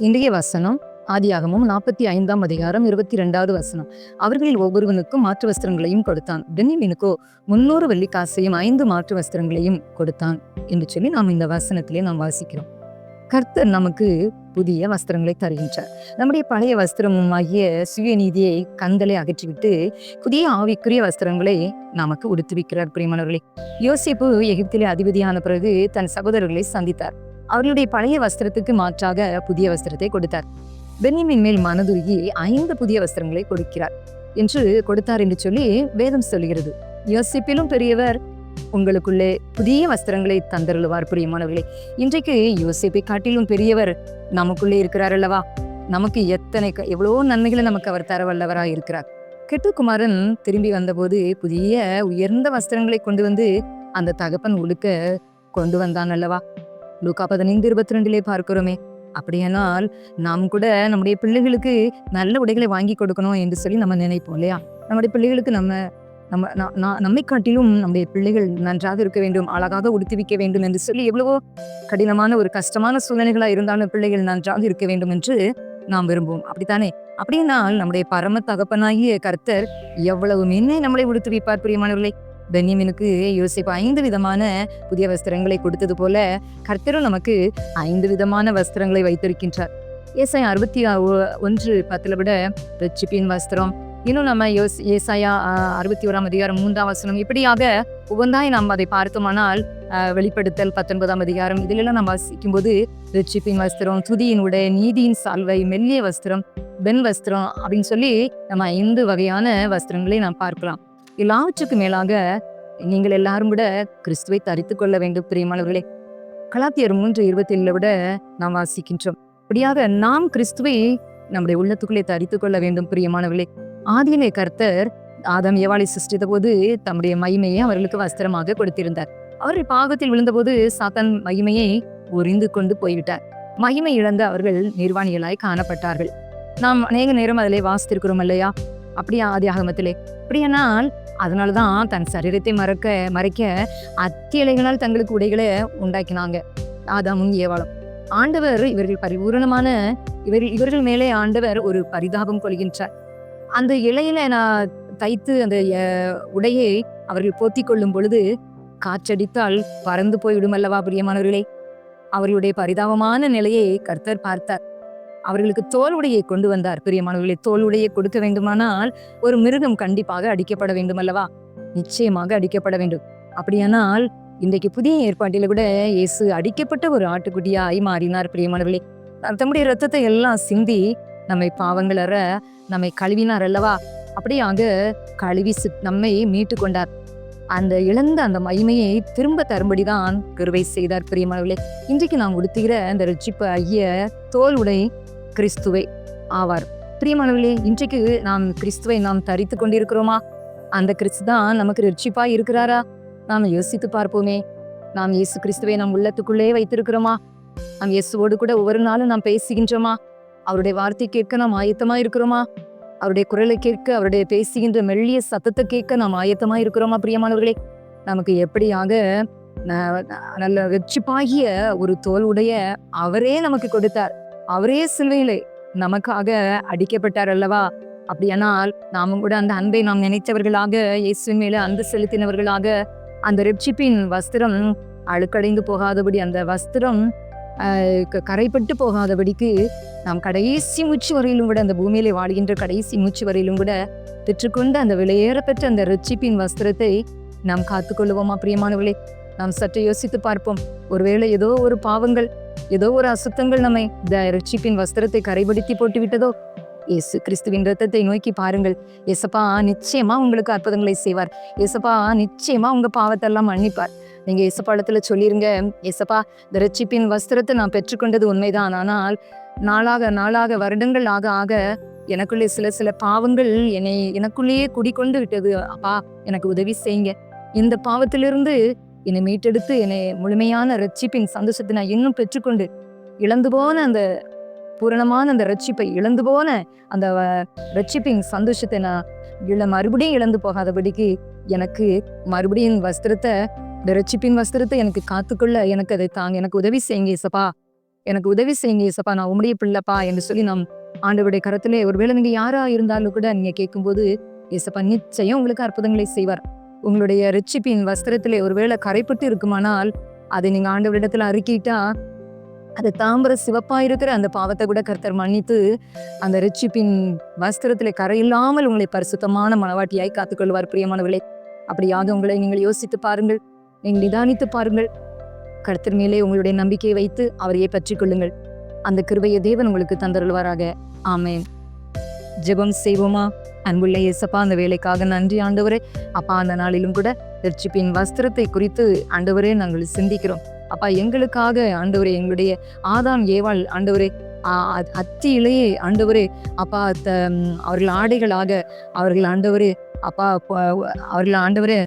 இன்றைய வசனம் ஆதியாகமும் நாற்பத்தி ஐந்தாம் அதிகாரம் இருபத்தி ரெண்டாவது வசனம். அவர்களில் ஒவ்வொருவனுக்கும் மாற்று வஸ்திரங்களையும் கொடுத்தான். பென்னிமீனுக்கோ முன்னூறு வெள்ளி காசையும் ஐந்து மாற்று வஸ்திரங்களையும் கொடுத்தான் என்று சொல்லி நாம் இந்த வசனத்திலே நாம் வாசிக்கிறோம். கர்த்தர் நமக்கு புதிய வஸ்திரங்களை தருகின்றார். நம்முடைய பழைய வஸ்திரமும் ஆகிய சுயநீதியை கந்தலை அகற்றிவிட்டு புதிய ஆவிக்குரிய வஸ்திரங்களை நமக்கு உடுத்துவிக்கிறார். பிரியமானவர்களே யோசிப்பு எகிப்திலே அதிபதியான பிறகு தன் சகோதரர்களை சந்தித்தார். அவர்களுடைய பழைய வஸ்திரத்துக்கு மாற்றாக புதிய வஸ்திரத்தை கொடுத்தார். பென்னிமின் மேல் மனதுருகி ஐந்து புதிய வஸ்திரங்களை கொடுக்கிறார் என்று கொடுத்தார் என்று சொல்லி வேதம் சொல்கிறது. யோசிப்பிலும் பெரியவர் உங்களுக்குள்ளே புதிய வஸ்திரங்களை தந்தருளுவார் பிரியமானவர்களே. இன்றைக்கு யோசிப்பை காட்டிலும் பெரியவர் நமக்குள்ளே இருக்கிறார் அல்லவா? நமக்கு எத்தனை எவ்வளோ நன்மைகளை நமக்கு அவர் தரவல்லவரா இருக்கிறார். கெட்டுக்குமாரன் திரும்பி வந்தபோது புதிய உயர்ந்த வஸ்திரங்களை கொண்டு வந்து அந்த தகப்பன் உழுக்க கொண்டு வந்தான் அல்லவா? லூக்கா பதினைந்து இருபத்தி ரெண்டுலே பார்க்கிறோமே. அப்படியானால் நாம் கூட நம்முடைய பிள்ளைகளுக்கு நல்ல உடைகளை வாங்கி கொடுக்கணும் என்று சொல்லி நம்ம நினைப்போம் இல்லையா? நம்முடைய பிள்ளைகளுக்கு நம்ம நம்ம நம்மை காட்டிலும் நம்முடைய பிள்ளைகள் நன்றாக இருக்க வேண்டும் அழகாக உடுத்துவிக்க வேண்டும் என்று சொல்லி எவ்வளவோ கடினமான ஒரு கஷ்டமான சூழ்நிலைகளாக இருந்தாலும் பிள்ளைகள் நன்றாக இருக்க வேண்டும் என்று நாம் விரும்புவோம். அப்படித்தானே? அப்படியானால் நம்முடைய பரம தகப்பனாகிய கர்த்தர் எவ்வளவு மென்மை நம்மளை உடுத்துவிப்பார் பிரியமானவர்களை? பென்யமினுக்கு யோசிப்பு ஐந்து விதமான புதிய வஸ்திரங்களை கொடுத்தது போல கர்த்தரும் நமக்கு ஐந்து விதமான வஸ்திரங்களை வைத்திருக்கின்றார். ஏசாயா அறுபத்தி ஒன்று பத்துல விட ரிச்சிப்பின் வஸ்திரம். இன்னும் நம்ம யோஸ் ஏசாயா அறுபத்தி ஓராம் அதிகாரம் மூன்றாம் வசனம் இப்படியாக ஒவ்வொன்றாய் நாம் அதை பார்த்தோமானால் வெளிப்படுத்தல் பத்தொன்பதாம் அதிகாரம் இதிலெல்லாம் நாம் வாசிக்கும்போது ரிச்சிப்பின் வஸ்திரம் துதியின் உடை நீதியின் சால்வை மெல்லிய வஸ்திரம் பெண் வஸ்திரம் அப்படின்னு சொல்லி நம்ம ஐந்து வகையான வஸ்திரங்களை நாம் பார்க்கலாம். எல்லாவற்றுக்கு மேலாக நீங்கள் எல்லாரும் கூட கிறிஸ்துவை தரித்து கொள்ள வேண்டும் பிரியமானவர்களே. கலாத்தியர் மூன்று இருபத்தி ஏழுல விட நாம் வாசிக்கின்றோம். இப்படியாக நாம் கிறிஸ்துவை நம்முடைய உள்ளத்துக்குள்ளே தரித்து கொள்ள வேண்டும் பிரியமானவர்களே. ஆதியிலே கர்த்தர் ஆதம் ஏவாளை சிருஷ்டித்த போது தம்முடைய மகிமையை அவர்களுக்கு வஸ்திரமாக கொடுத்திருந்தார். அவர்கள் பாகத்தில் விழுந்தபோது சாத்தான் மகிமையை உறிந்து கொண்டு போய்விட்டார். மகிமை இழந்து அவர்கள் நிர்வாணிகளாய் காணப்பட்டார்கள். நாம் அநேக நேரம் அதிலே வாசித்திருக்கிறோம் இல்லையா? அப்படியா ஆதி ஆகமத்திலே. அப்படியானால் அதனாலதான் தன் சரீரத்தை மறக்க மறைக்க அத்தியலைகளால் தங்களுக்கு உடைகளை உண்டாக்கினாங்க. ஆதாமும் ஏவாளும் ஆண்டவர் இவர்கள் பரிபூரணமான இவர்கள் இவர்கள் மேலே ஆண்டவர் ஒரு பரிதாபம் கொள்கின்றார். அந்த இலையில நான் தைத்து அந்த உடையை அவர்கள் போத்தி கொள்ளும் பொழுது காற்றடித்தால் பறந்து போய்விடும் அல்லவா பிரியமானவர்களே? அவர்களுடைய பரிதாபமான நிலையை கர்த்தர் பார்த்தார். அவர்களுக்கு தோல் உடையை கொண்டு வந்தார் பிரியமானவர்களை. தோல் உடையை கொடுக்க வேண்டுமானால் ஒரு மிருகம் கண்டிப்பாக அடிக்கப்பட வேண்டும் அல்லவா நிச்சயமாக அடிக்கப்பட வேண்டும். அப்படியானால் இன்றைக்கு புதிய ஏற்பாட்டில கூட இயேசு அடிக்கப்பட்ட ஒரு ஆட்டுக்குட்டியாய் மாறினார் பிரியமானவர்களே. தம்முடைய ரத்தத்தை எல்லாம் சிந்தி நம்மை பாவங்களற நம்மை கழுவினார் அல்லவா? அப்படியாக கழுவி நம்மை மீட்டு கொண்டார். அந்த இழந்த அந்த மகிமையை திரும்ப தரும்படிதான் கருவை செய்தார் பிரியமானவர்களே. இன்றைக்கு நாம் உடுத்துகிற அந்த ரட்சிப்பு ஐய தோல் உடை கிறிஸ்துவை. ஆவார். பிரியமானவர்களே இன்றைக்கு நாம் கிறிஸ்துவை நாம் தரித்து கொண்டிருக்கிறோமா? அந்த கிறிஸ்து தான் நமக்கு ரட்சிப்பா இருக்கிறாரா? நாம் யோசித்து பார்ப்போமே. நாம் இயேசு கிறிஸ்துவை நம் உள்ளத்துக்குள்ளே வைத்திருக்கிறோமா? நாம் இயேசுவோடு கூட ஒவ்வொரு நாளும் நாம் பேசுகின்றோமா? அவருடைய வார்த்தை கேட்க நாம் ஆயத்தமா இருக்கிறோமா? அவருடைய குரலை கேட்க அவருடைய பேசுகின்ற மெல்லிய சத்தத்தை கேட்க நாம் ஆயத்தமா இருக்கிறோமா பிரியமானவர்களே? நமக்கு எப்படியாக நல்ல வெற்றிப்பாகிய ஒரு தோல் உடைய அவரே நமக்கு கொடுத்தார். அவரே சிலுவையிலே நமக்காக அடிக்கப்பட்டார் அல்லவா? அப்படியானால் நாமும் கூட அந்த அன்பை நாம் நினைத்தவர்களாக இயேசுவின் மேல அன்பு செலுத்தினவர்களாக அந்த ரெப்சிப்பின் வஸ்திரம் அழுக்கடைந்து போகாதபடி அந்த வஸ்திரம் க- கரைப்பட்டு போகாதபடிக்கு நாம் கடைசி மூச்சு வரையிலும் கூட அந்த பூமியிலே வாழ்கின்ற கடைசி மூச்சு வரையிலும் கூட பெற்றுக்கொண்டு அந்த விலையேறப்பெற்ற அந்த ரெச்சிப்பின் வஸ்திரத்தை நாம் காத்துக்கொள்ளுவோமா பிரியமானவர்களே? நாம் சற்று யோசித்து பார்ப்போம். ஒருவேளை ஏதோ ஒரு பாவங்கள் ஏதோ ஒரு அசுத்தங்கள் நம்மை த ரட்சிப்பின் வஸ்திரத்தை கரைபடுத்தி போட்டு விட்டதோ இயேசு கிறிஸ்துவின் ரத்தத்தை நோக்கி பாருங்கள். எசப்பா நிச்சயமா உங்களுக்கு அற்புதங்களை செய்வார். எசப்பா நிச்சயமா உங்க பாவத்தெல்லாம் மன்னிப்பார். நீங்க எசப்பாளத்துல சொல்லிருங்க எசப்பா இந்த ரட்சிப்பின் வஸ்திரத்தை நான் பெற்றுக்கொண்டது உண்மைதான். ஆனால் நாளாக நாளாக வருடங்கள் ஆக ஆக எனக்குள்ளே சில சில பாவங்கள் என்னை எனக்குள்ளேயே குடிக்கொண்டு விட்டது. அப்பா எனக்கு உதவி செய்யுங்க. இந்த பாவத்திலிருந்து என்னை மீட்டெடுத்து என்னை முழுமையான ரட்சிப்பின் சந்தோஷத்தை நான் இன்னும் பெற்றுக்கொண்டு இழந்து போன அந்த பூரணமான அந்த ரட்சிப்பை இழந்து போன அந்த ரட்சிப்பின் சந்தோஷத்தை நான் இழ மறுபடியும் இழந்து போகாதபடிக்கு எனக்கு மறுபடியும் வஸ்திரத்தை இந்த ரட்சிப்பின் வஸ்திரத்தை எனக்கு காத்துக்கொள்ள எனக்கு அதை தாங்க எனக்கு உதவி செய்யுங்க இசப்பா எனக்கு உதவி செய்யுங்க இசப்பா நான் உம்முடைய பிள்ளைப்பா என்று சொல்லி நாம் ஆண்டவருடைய கரத்திலே ஒருவேளை நீங்க யாரா இருந்தாலும் கூட நீங்க கேட்கும்போது ஏசப்பா நிச்சயம் உங்களுக்கு அற்புதங்களை செய்வார். உங்களுடைய ரிச்சிப்பின் வஸ்திரத்திலே ஒருவேளை கரைப்பட்டு இருக்குமானால் அதை நீங்கள் ஆண்டவரிடத்துல அறிக்கிட்டா அது தாம்பர சிவப்பாக இருக்கிற அந்த பாவத்தை கூட கர்த்தர் மன்னித்து அந்த ரிச்சிப்பின் வஸ்திரத்தில் கரையில்லாமல் உங்களை பரிசுத்தமான மனவாட்டியாய் காத்துக்கொள்வார். பிரியமானவர்களே அப்படியாவது உங்களை நீங்கள் யோசித்து பாருங்கள் நீங்கள் நிதானித்து பாருங்கள். கர்த்தர் மேலே உங்களுடைய நம்பிக்கையை வைத்து அவரையே பற்றிக் கொள்ளுங்கள். அந்த கிருபையை தேவன் உங்களுக்கு தந்தருள்வாராக. ஆமேன். ஜெபம் செய்வோமா? அன்புள்ள இயேசப்பா அந்த வேலைக்காக நன்றி ஆண்டவரே. அப்பா அந்த நாளிலும் கூட ரட்சிப்பின் வஸ்திரத்தை குறித்து ஆண்டவரே நாங்கள் சிந்திக்கிறோம். அப்பா எங்களுக்காக ஆண்டவரே எங்களுடைய ஆதாம் ஏவாள் ஆண்டவரே அத்தியிலேயே அத்தி இலையே ஆண்டவரே அப்பா த- அவர்கள் ஆடைகளாக அவர்கள் ஆண்டவரே அப்பா அவர்கள் ஆண்டவரே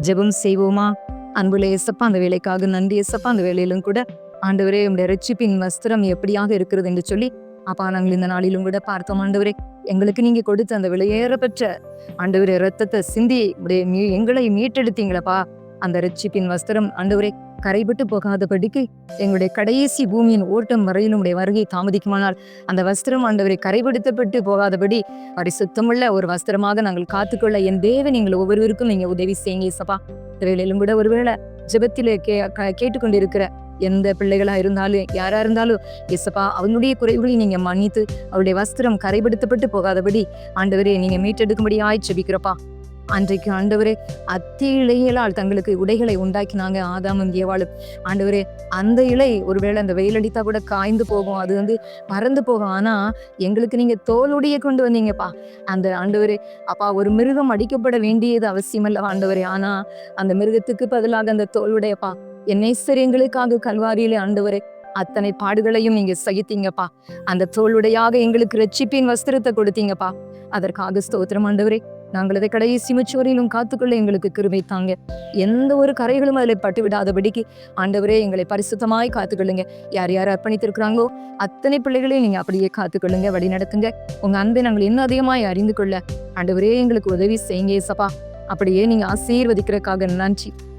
ஜெபம் செய்வோமா? அன்புள்ள இயேசப்பா அந்த வேலைக்காக நன்றி இயேசப்பா அந்த வேலையிலும் கூட ஆண்டவரே உங்களுடைய ரட்சிப்பின் வஸ்திரம் எப்படியாக இருக்கிறது என்று சொல்லி அப்பா நாங்கள் இந்த நாளிலும் கூட பார்த்தோம். ஆண்டவரே எங்களுக்கு நீங்க கொடுத்த அந்த விலையேற பெற்ற ஆண்டவரே ரத்தத்தை சிந்தி உடைய எங்களை மீட்டெடுத்தீங்களப்பா. அந்த ரட்சிப்பின் வஸ்திரம் ஆண்டவரே கரைபட்டு போகாதபடிக்கு எங்களுடைய கடைசி பூமியின் ஓட்டம் வரையிலும் உடைய வருகை தாமதிக்குமானால் அந்த வஸ்திரம் ஆண்டவரை கரைபடுத்தப்பட்டு போகாதபடி பரிசுத்தமுள்ள ஒரு வஸ்திரமாக நாங்கள் காத்துக்கொள்ள என் தேவன் எங்கள் ஒவ்வொருவருக்கும் நீங்க உதவி செய்யுங்க சபா வேலையிலும் கூட ஒருவேளை ஜெபத்திலே கே க- கேட்டுக்கொண்டிருக்கிற எந்த பிள்ளைகளாக இருந்தாலும் யாராக இருந்தாலும் இசப்பா அவனுடைய குறைவுகளை நீங்கள் மன்னித்து அவருடைய வஸ்திரம் கரைபடுத்தப்பட்டு போகாதபடி ஆண்டவரே நீங்கள் மீட்டெடுக்கும்படி ஆய் செபிக்கிறப்பா. அன்றைக்கு ஆண்டவரே அத்தி இலைகளால் தங்களுக்கு உடைகளை உண்டாக்கினாங்க ஆதாமும் ஏவாளும். ஆண்டவரே அந்த இலை ஒருவேளை அந்த வெயில் அடித்தா கூட காய்ந்து போகும் அது வந்து மறந்து போகும். ஆனால் எங்களுக்கு நீங்கள் தோலுடைய கொண்டு வந்தீங்கப்பா. அந்த ஆண்டவரே அப்பா ஒரு மிருகம் அடிக்கப்பட வேண்டியது அவசியம் அல்லவா ஆண்டவரே. ஆனால் அந்த மிருகத்துக்கு பதிலாக அந்த தோலுடையப்பா. என் எங்களுக்காக கல்வாரியிலே ஆண்டவரே அத்தனை பாடுகளையும் நீங்க சகித்தீங்கப்பா. அந்த தோளுடையாக எங்களுக்கு ரட்சிப்பின் வஸ்திரத்தை கொடுத்தீங்கப்பா. அதற்காக ஸ்தோத்திரம் ஆண்டவரே நாங்கள் அதை கடைசி முச்சுவரையிலும் காத்துக்கொள்ள எங்களுக்கு கிருபை தாங்க. எந்த ஒரு கரைகளும் அதில் பட்டு விடாதபடிக்கு ஆண்டவரே எங்களை பரிசுத்தமாய் காத்துக்கொள்ளுங்க. யார் யார் அர்ப்பணித்திருக்கிறாங்களோ அத்தனை பிள்ளைகளையும் நீங்க அப்படியே காத்துக்கொள்ளுங்க வழி நடத்துங்க. உங்க அன்பை நாங்கள் இன்னும் அதிகமாய் அறிந்து கொள்ள ஆண்டவரே எங்களுக்கு உதவி செய்யுங்க சப்பா அப்படியே நீங்க ஆசீர்வதிக்கிறதுக்காக நன்றி.